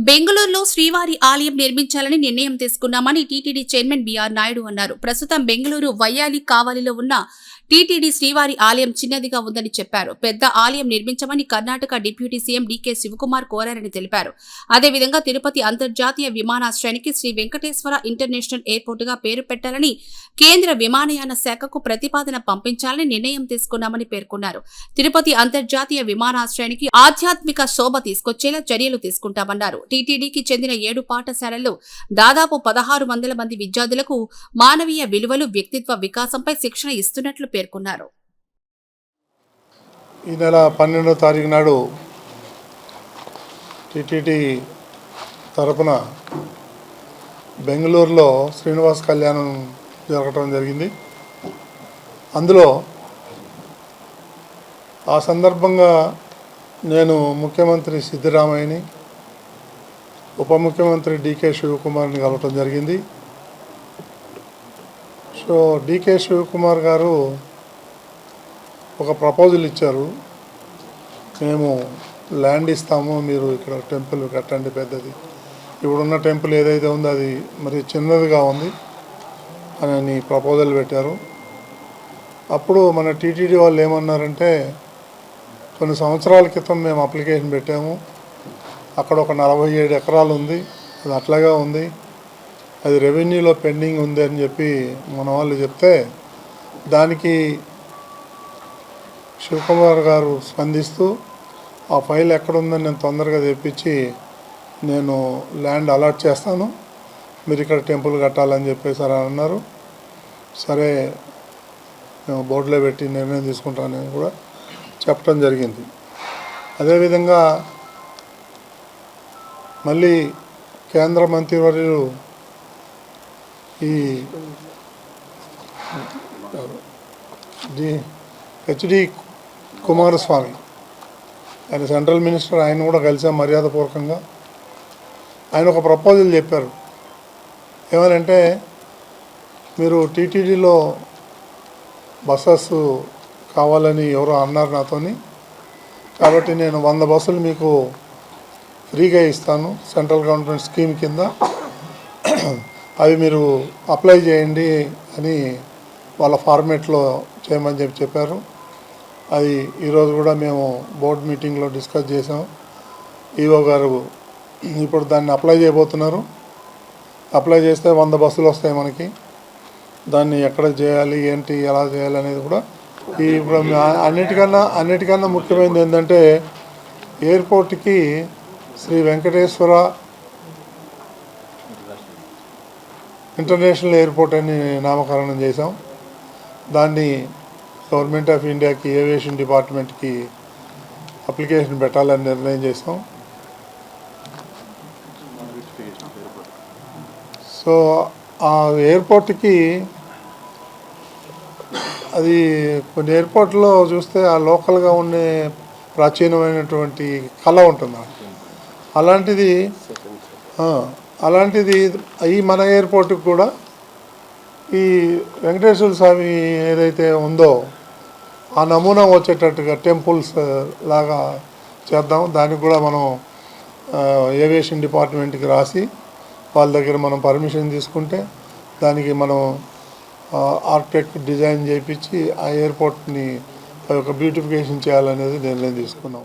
బెంగళూరులో శ్రీవారి ఆలయం నిర్మించాలని నిర్ణయం తీసుకున్నామని టీటీడీ చైర్మన్ బీఆర్ నాయుడు అన్నారు. ప్రస్తుతం బెంగళూరు వయ్యాలి కావలిలో ఉన్న టీటీడీ శ్రీవారి ఆలయం చిన్నదిగా ఉందని చెప్పారు. పెద్ద ఆలయం నిర్మించమని కర్ణాటక డిప్యూటీ సీఎం డీకే శివకుమార్ కోరారని తెలిపారు. అదేవిధంగా తిరుపతి అంతర్జాతీయ విమానాశ్రయానికి శ్రీ వెంకటేశ్వర ఇంటర్నేషనల్ ఎయిర్పోర్ట్గా పేరు పెట్టాలని కేంద్ర విమానయాన శాఖకు ప్రతిపాదన పంపించాలని నిర్ణయం తీసుకున్నామని పేర్కొన్నారు. తిరుపతి అంతర్జాతీయ విమానాశ్రయానికి ఆధ్యాత్మిక శోభ తీసుకొచ్చేలా చర్యలు తీసుకుంటామన్నారు. టీటీడీకి చెందిన ఏడు పాఠశాలల్లో దాదాపు పదహారు వందల మంది విద్యార్థులకు మానవీయ విలువలు వ్యక్తిత్వ వికాసంపై శిక్షణ ఇస్తున్నట్లు పేర్కొన్నారు. ఈ నెల పన్నెండో తారీఖు నాడు టిటిడి తరపున బెంగళూరులో శ్రీనివాస్ కళ్యాణం జరగటం జరిగింది. అందులో ఆ సందర్భంగా నేను ముఖ్యమంత్రి సిద్ధరామయ్యని ఉప ముఖ్యమంత్రి డికే శివకుమార్ని కలవటం జరిగింది. సో డికే శివకుమార్ గారు ఒక ప్రపోజల్ ఇచ్చారు. మేము ల్యాండ్ ఇస్తాము మీరు ఇక్కడ టెంపుల్ కట్టండి పెద్దది. ఇప్పుడున్న టెంపుల్ ఏదైతే ఉందో అది మరి చిన్నదిగా ఉంది అని ప్రపోజల్ పెట్టారు. అప్పుడు మన టీటీడీ వాళ్ళు ఏమన్నారంటే కొన్ని సంవత్సరాల క్రితం మేము అప్లికేషన్ పెట్టాము. అక్కడ ఒక నలభై ఏడు ఎకరాలు ఉంది అది అట్లాగా ఉంది. అది రెవెన్యూలో పెండింగ్ ఉంది అని చెప్పి మన వాళ్ళు చెప్తే దానికి శివకుమార్ గారు స్పందిస్తూ ఆ ఫైల్ ఎక్కడుందని నేను తొందరగా తెప్పించి నేను ల్యాండ్ అలాట్ చేస్తాను. మీరు ఇక్కడ టెంపుల్ కట్టాలని చెప్పేసి అని అన్నారు. సరే మేము బోర్డులో పెట్టి నిర్ణయం తీసుకుంటానని కూడా చెప్పడం జరిగింది. అదేవిధంగా మళ్ళీ కేంద్ర మంత్రివర్యులు ఈ డి హెచ్డి కుమారస్వామి. ఆయన సెంట్రల్ మినిస్టర్ ఆయన కూడా కలిసాం మర్యాదపూర్వకంగా ఆయన ఒక ప్రపోజల్ చెప్పారు. ఏమనంటే మీరు టీటీడీలో బస్సెస్ కావాలని ఎవరో అన్నారు నాతోని. కాబట్టి నేను వంద బస్సులు మీకు ఫ్రీగా ఇస్తాను సెంట్రల్ గవర్నమెంట్ స్కీమ్ కింద. అవి మీరు అప్లై చేయండి అని వాళ్ళ ఫార్మేట్లో చేయమని చెప్పి చెప్పారు. అది ఈరోజు కూడా మేము బోర్డు మీటింగ్లో డిస్కస్ చేసాం ఈవో గారు ఇప్పుడు దాన్ని అప్లై చేయబోతున్నారు. అప్లై చేస్తే వంద బస్సులు వస్తాయి మనకి. దాన్ని ఎక్కడ చేయాలి ఏంటి ఎలా చేయాలి అనేది కూడా ఈ ఇప్పుడు అన్నిటికన్నా అన్నిటికన్నా ముఖ్యమైనది ఏంటంటే ఎయిర్పోర్ట్కి శ్రీ వెంకటేశ్వర ఇంటర్నేషనల్ ఎయిర్పోర్ట్ అని నామకరణం చేశాం. దాన్ని గవర్నమెంట్ ఆఫ్ ఇండియాకి ఏవియేషన్ డిపార్ట్మెంట్కి అప్లికేషన్ పెట్టాలని నిర్ణయం చేసాం సో ఆ ఎయిర్పోర్ట్కి అది కొన్ని ఎయిర్పోర్ట్లో చూస్తే ఆ లోకల్గా ఉండే ప్రాచీనమైనటువంటి కళ ఉంటుంది అలాంటిది అలాంటిది ఈ మన ఎయిర్పోర్ట్కి కూడా ఈ వెంకటేశ్వర స్వామి ఏదైతే ఉందో ఆ నమూనా వచ్చేటట్టుగా టెంపుల్స్ లాగా చేద్దాం. దానికి కూడా మనం ఏవియేషన్ డిపార్ట్మెంట్కి రాసి వాళ్ళ దగ్గర మనం పర్మిషన్ తీసుకుంటే దానికి మనం ఆర్కిటెక్ట్ డిజైన్ చేయించి ఆ ఎయిర్పోర్ట్ని ఒక బ్యూటిఫికేషన్ చేయాలనేది నిర్ణయం తీసుకున్నాం.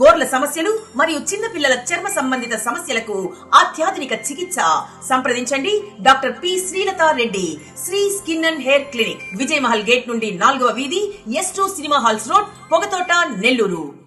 గోర్ల సమస్యలు మరియు చిన్నపిల్లల చర్మ సంబంధిత సమస్యలకు అత్యాధునిక చికిత్స. సంప్రదించండి doctor P Srilatha Reddy Sri skin and hair clinic Vijay Mahal gate నుండి నాలుగవ వీధి S two cinema halls road Pogathota Nellore.